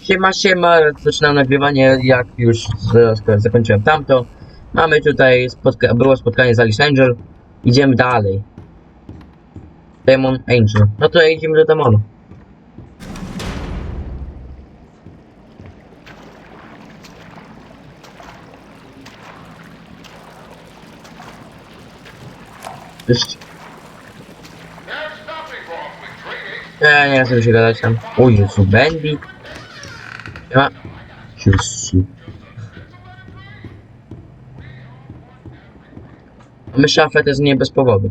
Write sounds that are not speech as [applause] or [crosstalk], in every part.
Siema, siema, zaczynam nagrywanie, jak już zakończyłem tamto. Mamy tutaj, spotka było spotkanie z Alice Angel. Idziemy dalej. Demon Angel. No to idziemy do demonu. Cześć. Training. Nie, nie chcę się gadać tam. O Jezu, Bendy. Siema. Jezu. My szafę też nie bez powodu.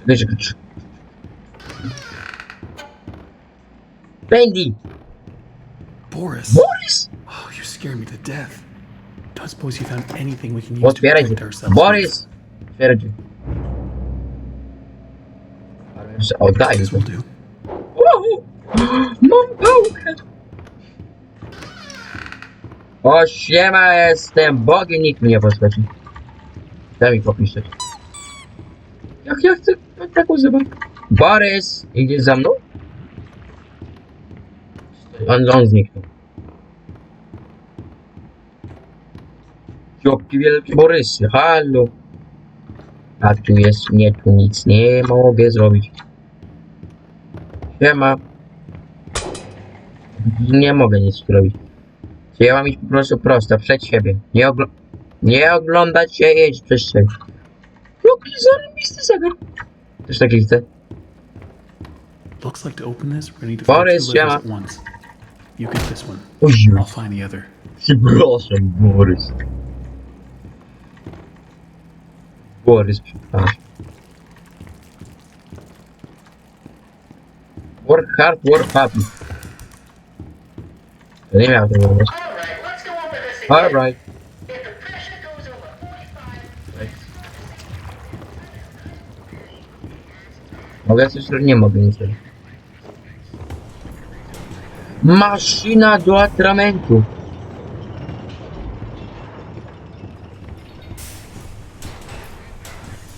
Czekaj, czekaj, czekaj. Bendy! Boris! Boris! Oh, you scare me to death. Don't suppose you found anything we can use to Otwieraj protect drzwi. ourselves. Boris! Otwieraj drzwi. Ale jeszcze Oddaj This will do. Wow! Mam pałkę! O siema, jestem Bogiem, nikt mnie nie poświeci. Daj mi popiszeć. Jak ja chcę tak- używam? Borys, idziesz za mną? On, on zniknął. Jaki wielki Borysy, halo. A tu jest, nie, tu nic nie mogę zrobić. Siema. Nie mogę nic zrobić. Czy ja mam iść po prostu prosto, przed siebie. Nie, ogl nie oglądać się, jeść przez siebie. Jaki zarobisty zegar. Też taki chcę. Looks like to open this, we're gonna need to find Boris, two levers at once. You get this one. I'll find the other. Przepraszam, Borys. Borys, przepraszam. Work hard, work happy. To nie miał tego mówić. Alright, let's go over this again. Alright. If the pressure goes over 45, Mogę coś zrobić? Nie mogę nic zrobić. Maszyna do atramentu.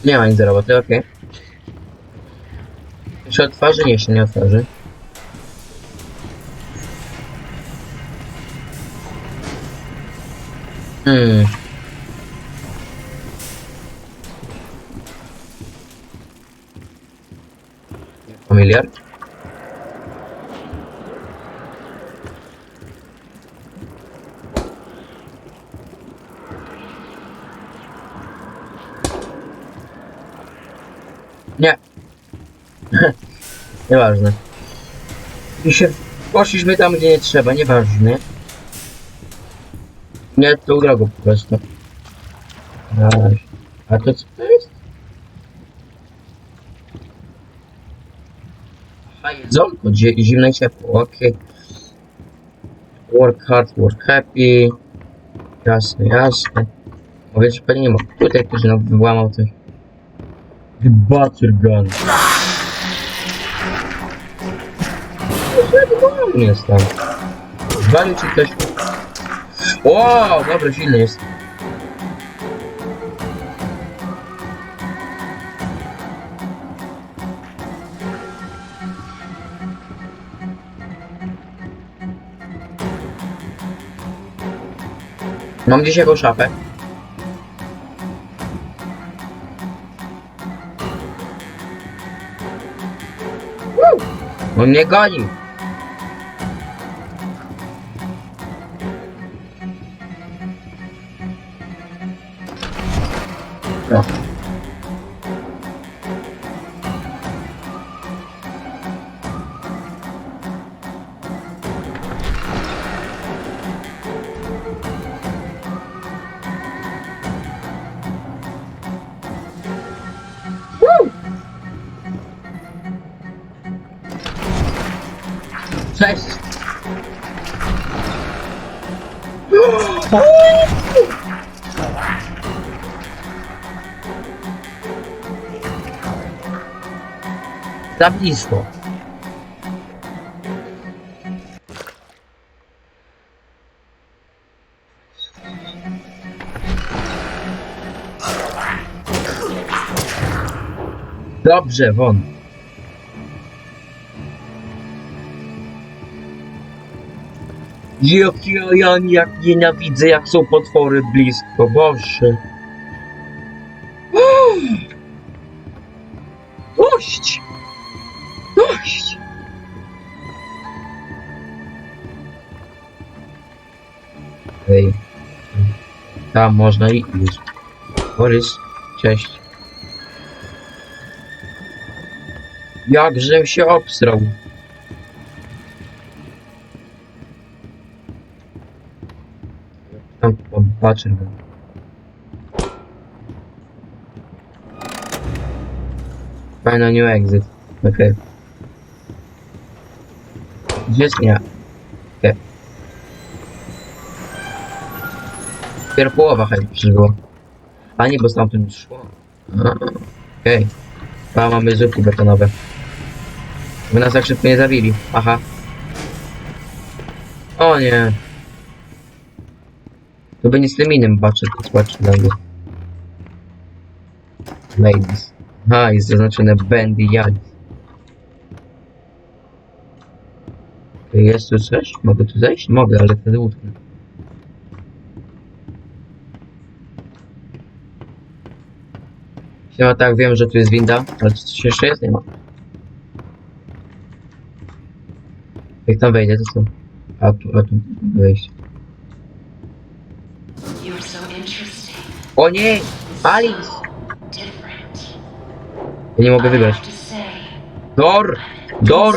Nie ma nic do roboty, okej. Okay. się otworzy? Nie, się nie otworzy. Hmm. Familiar? Nie. Nieważne. I się poszliśmy tam, gdzie nie trzeba, nieważne. Nie tą drogą po prostu. A to co to jest? A jedzonko, zi- zimne i ciepło, okej. Work hard, work happy. Jasne, jasne. Mówię, że pewnie nie ma. Tutaj ktoś no, wyłamał coś. The butter gun. Nie jest tam. Zwalił ci ktoś. Wow, dobry, silny jest. Mam gdzieś jakąś szafę. Woo! On mnie goni. Za blisko. Dobrze, won. Jak ja, ja jak nienawidzę, jak są potwory blisko, Boże. Dość! Dość! Ej. Tam można i iść. Borys, cześć. Jakżem się obstrał. Tam patrzę. Final new exit. Gdzie jest nie? Okej. Dopiero połowa chyba przyszło. A nie, bo stamtąd już szło. A, Okej. Okay. mamy zupki betonowe. By nas tak szybko nie zabili. Aha. O nie. Nie z tym innym baczę, to zobaczę dalej. Ladies. Aha, jest zaznaczone Bendy Yadis. Jest tu coś? Mogę tu zejść? Mogę, ale wtedy utknę. Ja tak wiem, że tu jest winda, ale coś jeszcze jest? Nie ma. Jak tam wejdzie, to co? A tu, a tu wejść. O nie! Ja nie mogę wygrać. Dor! Dor!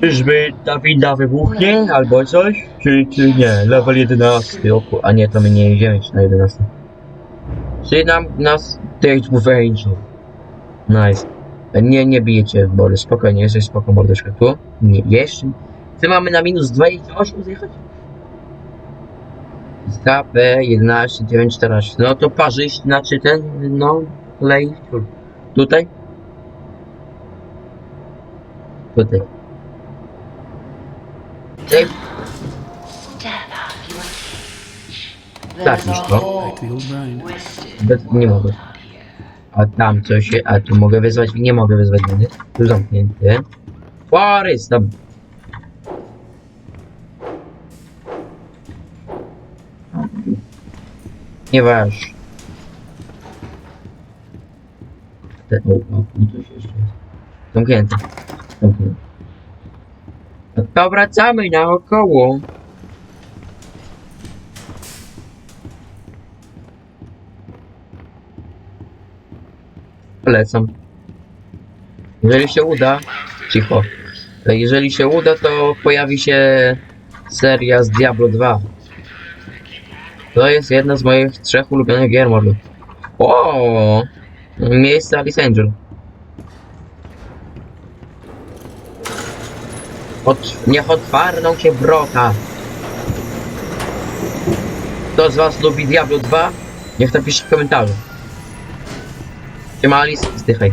Czyżby ta winda wybuchnie albo coś? Czy, czy nie? Level 11. O, ku- a nie, to my nie jedziemy na 11. Czyli nam nas date with angel. Nice. Nie, nie bijecie, Borys, spokojnie, jesteś spoko, mordeczka. Tu? Nie, jeszcze. Ty mamy na minus 28 zjechać? KP 11, 9, 14. No to parzyś, znaczy ten, no, lej. Tutaj? Tutaj. Cage. Tak, już to. Bez- nie mogę. A tam coś, a tu mogę wyzwać, nie mogę wyzwać winy. Tu zamknięty. Borys, tam. Nie waż. Te, o, o, tu coś jeszcze jest. Zamknięte. Zamknięte. No naokoło. Polecam. Jeżeli się uda, cicho. Jeżeli się uda, to pojawi się seria z Diablo 2. To jest jedna z moich trzech ulubionych gier, mordo. O, Miejsce Alice Angel. Ot, niech otwarną się wrota. Kto z was lubi Diablo 2? Niech napisze w komentarzu. Siema Alice, zdychaj.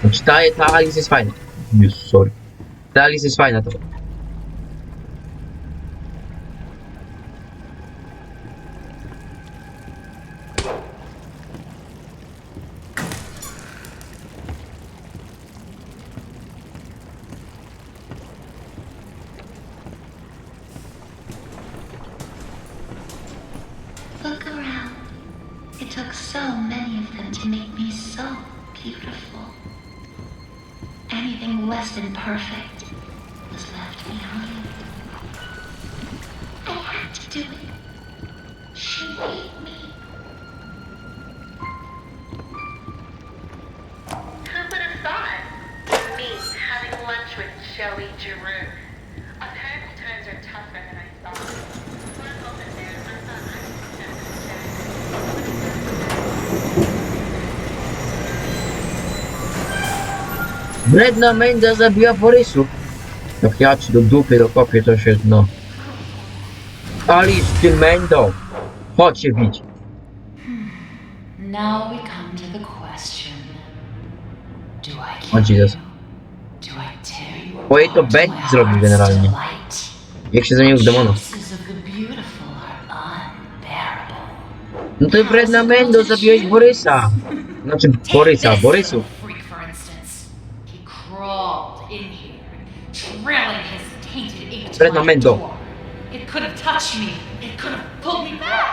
Znaczy ta, ta Alice jest fajna. Jezus, sorry. Ta Alice jest fajna to. Dead. Bredna Menda zabiła Borysów. Jak ja ci do dupy dokopię, to się no palisz, Tylmendo? Chodź się bić. Now we come to the question. Do I kill Chodź, you? Jezus. Do I you to Ben zrobił generalnie. Jak się zamienił w demona. No to Bredna Mendo zabiłeś Borysa. Znaczy Borysa, Take this Borysów. Mendo touched me. It could have pulled me back.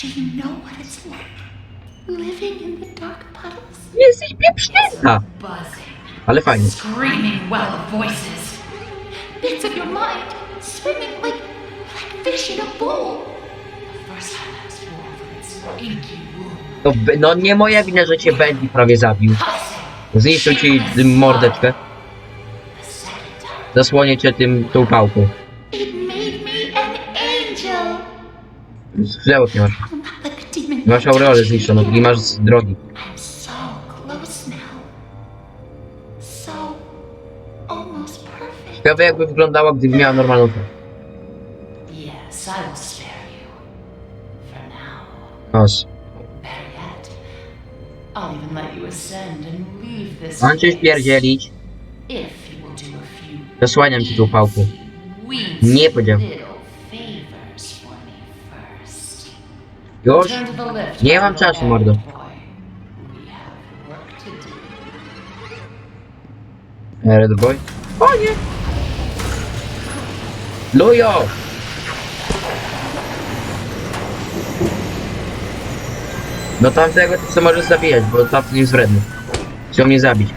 Do you know what it's like? Living in the dark puddles? Jesteś pieprznięta! Buzzing, Ale fajnie. screaming well of voices. Bits of your mind swimming like, like fish in a bowl. The first time I was born from its inky womb. No, be- no nie moja wina, że cię Bendy prawie zabił. Tossing, Zniszczył ci tym mordeczkę. The second time, Zasłonię cię tym, tą pałką. Skrzydełek nie masz. Masz aureolę zniszczoną i masz z drogi. Ciekawe jakby wyglądała, gdyby miała normalną twarz. Nos. Mam cię few Zasłaniam ci tą pałką. Nie powiedziałem. Już? Nie mam czasu, mordo. Red boy. O nie! Lujo! No tamtego co możesz zabijać, bo tamten jest wredny. Chciał mnie zabić.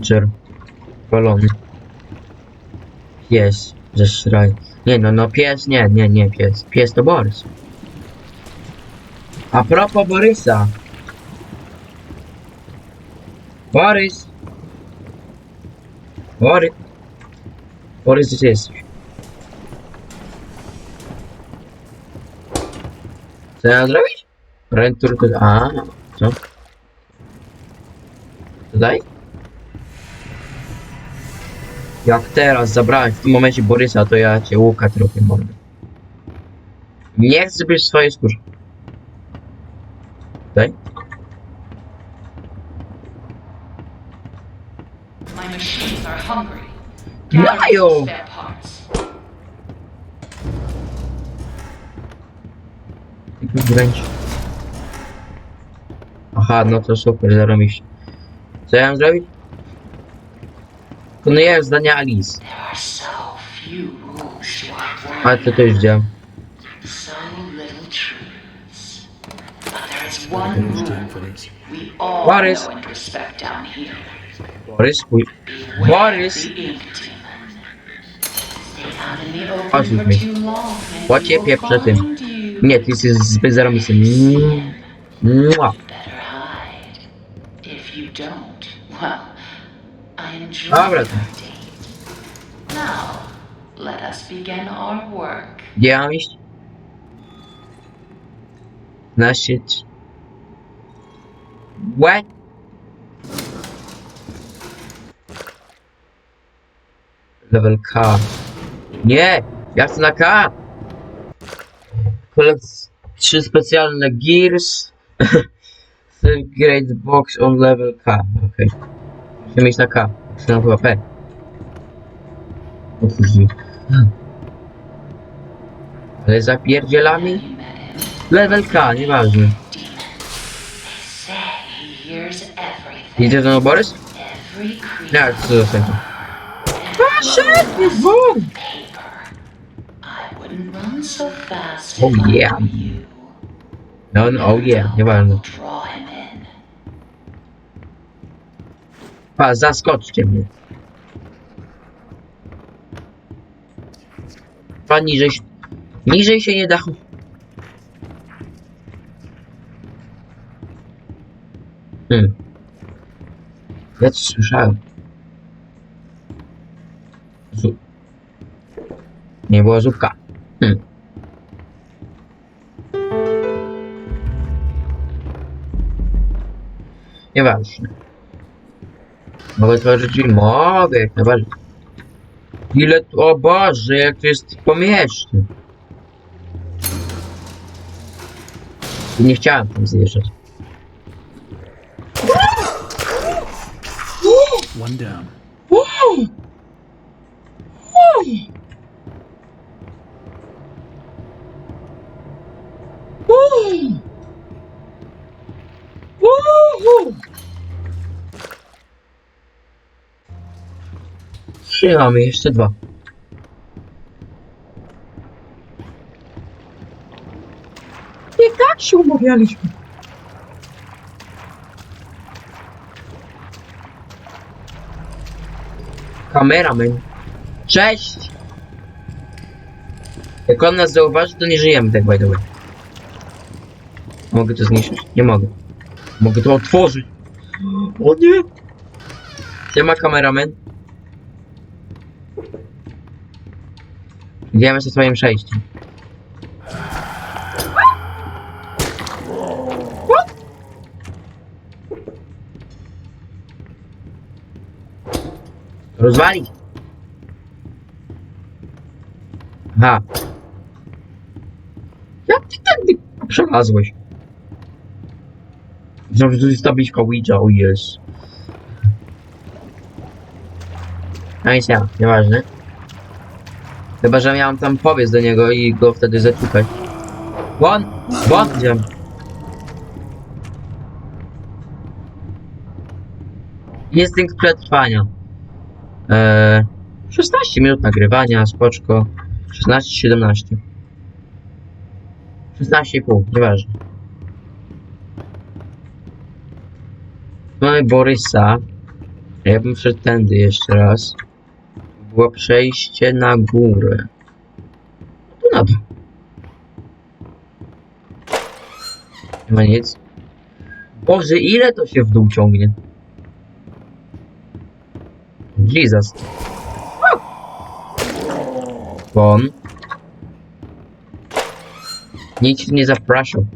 Czer. Polony. Pies. Zeszraj. Nie no, no pies, nie, nie, nie pies. Pies to Borys. A propos Borysa. Borys! Borys! Borys, gdzie jesteś? Co ja zrobić? A, co? Tutaj? Jak teraz zabrałem w tym momencie Borysa, to ja cię łuka trochę mordę. Nie chcę być w swojej skórze. Tutaj? My machines are hungry. Mają! Tylko wręcz. Aha, no to super, zarobiście. Co ja mam zrobić? Wykonuję zdania Alice. Ale to to już here. Borys, Borys! long and Chodź he will pieprze tym. Nie, ty jesteś zbyt zarobisty. Mua. If you don't, well, enjoy Dobra. date. Now, let us begin our work. Gdzie mam iść? 15... What? Level K. Nie! Ja chcę na K! Kolec... Trzy specjalne Gears. [laughs] Full Great Box on level K. Okej. Musimy mieć na K. Chcę na chyba P. Otwórz drzwi. Ale zapierdzielami? You met him. Level K, nieważne. Say he hears everything. Idzie do Borys? Every creature. Nie, co za sędzia. A, szybko, bum! paper. I wouldn't run so fast Oh, if I yeah. were you. No, no, oh yeah, nieważne. Pa, zaskoczcie mnie. Pa, niżej, niżej się nie da. Hmm. Ja coś słyszałem. Zu... Nie była zupka. Hmm. Nieważne. Mogę otworzyć drzwi? Mogę, jak najbardziej. Ile tu, o Boże, jak to jest pomieszne. Nie chciałem tam zjeżdżać. One down. Trzy mamy, jeszcze dwa. Nie tak się umawialiśmy. Kameraman. Cześć! Jak on nas zauważy, to nie żyjemy tak by the way. Mogę to zniszczyć? Nie mogę. Mogę to otworzyć. O nie! Gdzie ma Idziemy ze swoim przejściem. Rozwalić! Aha. Jak ty tędy przelazłeś? Znowu tu jest tabliczka Ouija, o jest. No i ja, nieważne. Chyba, że miałem tam powiedz do niego i go wtedy zaczukać. Won! Won! Gdzie? Instynkt przetrwania. Eee, 16 minut nagrywania, spoczko. 16-17. 16,5, nieważne. Mamy Borysa. Ja bym wszedł tędy jeszcze raz. Było przejście na górę. Tu na dół. Nie ma nic. Boże, ile to się w dół ciągnie? Jesus. Bon. Nikt nie zapraszał.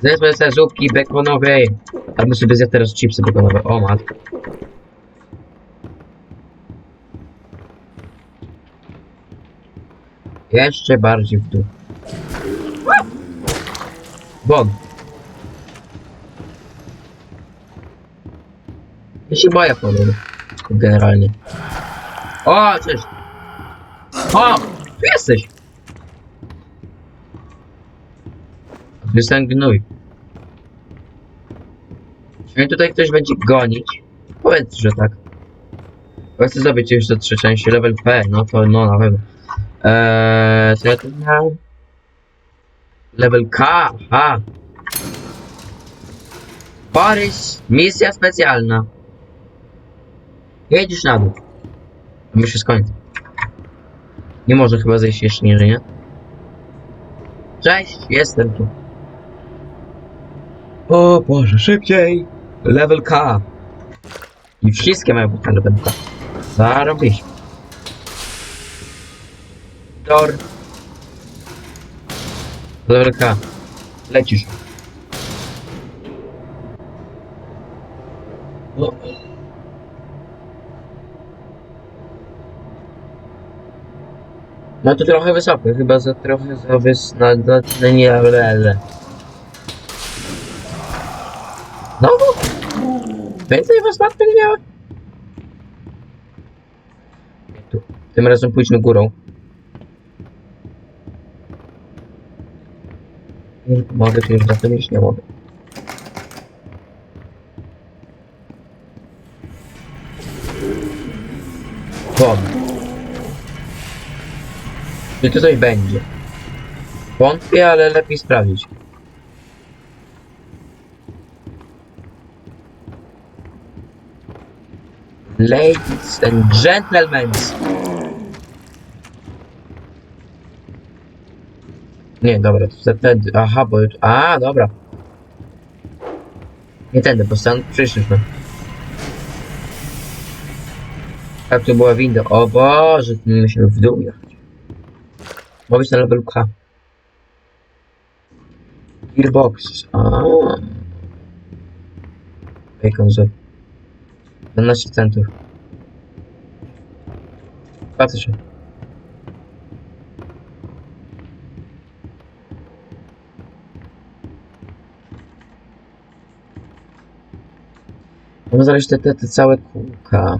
Zjedzmy sobie zupki bekonowej. Albo sobie zjadł teraz chipsy bekonowe. O matko. Jeszcze bardziej w dół. Bon. Ja się boję panowie. Generalnie. O, cześć. O, tu jesteś. A tu jest ten gnój. Czy tutaj ktoś będzie gonić? Powiedz, że tak. Bo chcę zdobyć do trzy części. Level P, no to no na pewno. Eee, co ja tu miałem? Level K, ha. Borys, misja specjalna. Jedziesz na dół. My się skończy. Nie może chyba zejść jeszcze niżej, nie? Cześć, jestem tu. O Boże, szybciej! Level K. I wszystkie mają być na level K. Zarobić. Dor. Level K. Lecisz. O. No to trochę wysoko, chyba za trochę za wys... na, na, na nie ale. No Więcej was matmy miałem? Tu. Tym razem pójdźmy górą. Mogę tu już zapomnieć, nie mogę. Won. Czy tu coś będzie? Wątpię, ale lepiej sprawdzić. Ladies and gentlemen. Nie, dobra, to za tędy. Aha, bo... A, dobra. Nie tędy, bo stąd przyszliśmy. Tak, to była winda. O Boże, musimy w dół jechać. Ma być na level K. Gearbox. A. Bacon Z. 12 centów. Patrzę się. Mam te, te, te całe kółka.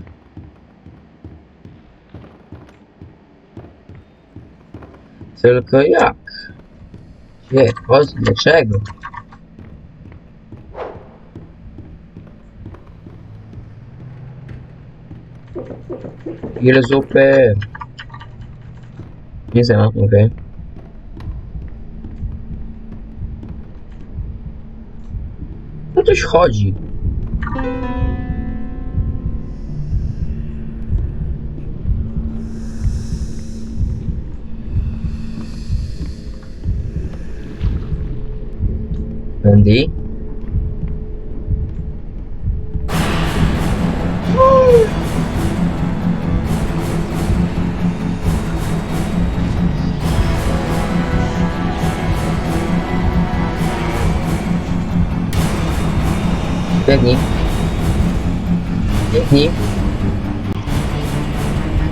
Tylko jak? Po, dlaczego? Ile zupy? Nie znam, okej. No coś chodzi. Andy? Biegnij. Biegnij.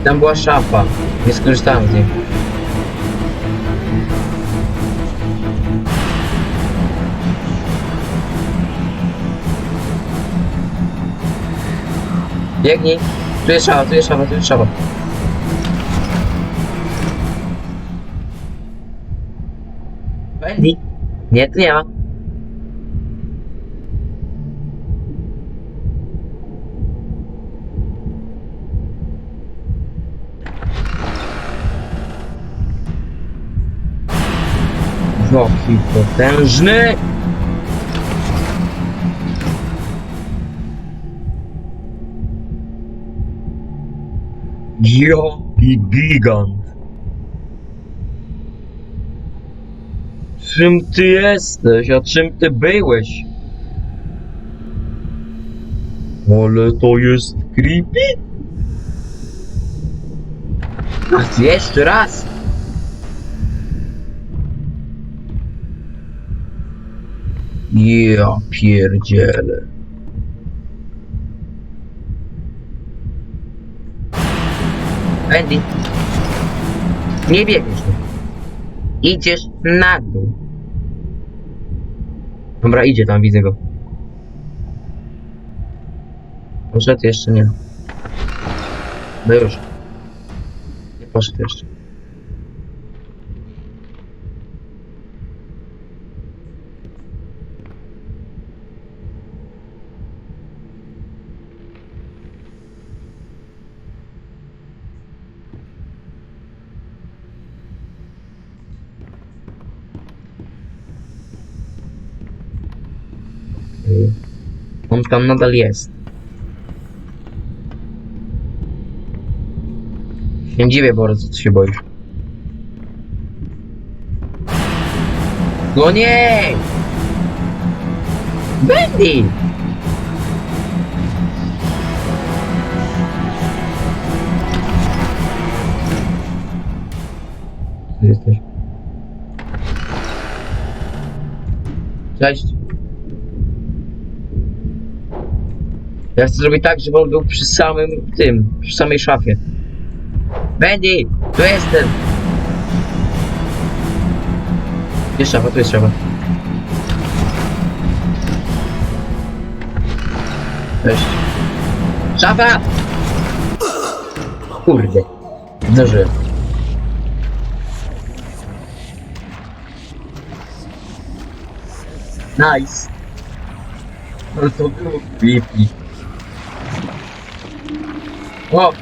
Tam była szafa. Nie skorzystałem z niej. Biegnij. Tu jest szafa, tu jest szafa, tu jest szafa. Nie, tu nie ma. Jaki potężny! Jaki gigant! Czym ty jesteś, a czym ty byłeś? Ale to jest creepy! Ach, jeszcze raz! Ja pierdzielę. Andy. Nie biegniesz. Idziesz na dół. Dobra, idzie tam, widzę go. Poszedł jeszcze nie. No już. Nie poszedł jeszcze. Okej. On tam nadal jest. Nie dziwię bardzo, co ty się boisz. No nie! Bendy! Gdzie jesteś? Cześć. Ja chcę zrobić tak, żeby on był przy samym tym, przy samej szafie. Bendy! Tu jestem! Jest szafa, tu jest szafa. Cześć. Szafa! Kurde. Zdążyłem. Nice. No to było creepy. O!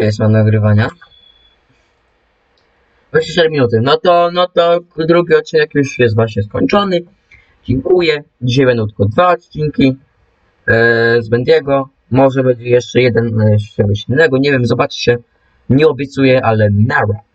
Jest mam nagrywania? 24 minuty. No to, no to drugi odcinek już jest właśnie skończony. Dziękuję. Dzisiaj będą tylko dwa odcinki e, z Bendiego. Może będzie jeszcze jeden e, z czegoś innego. Nie wiem, zobaczcie. Nie obiecuję, ale nara.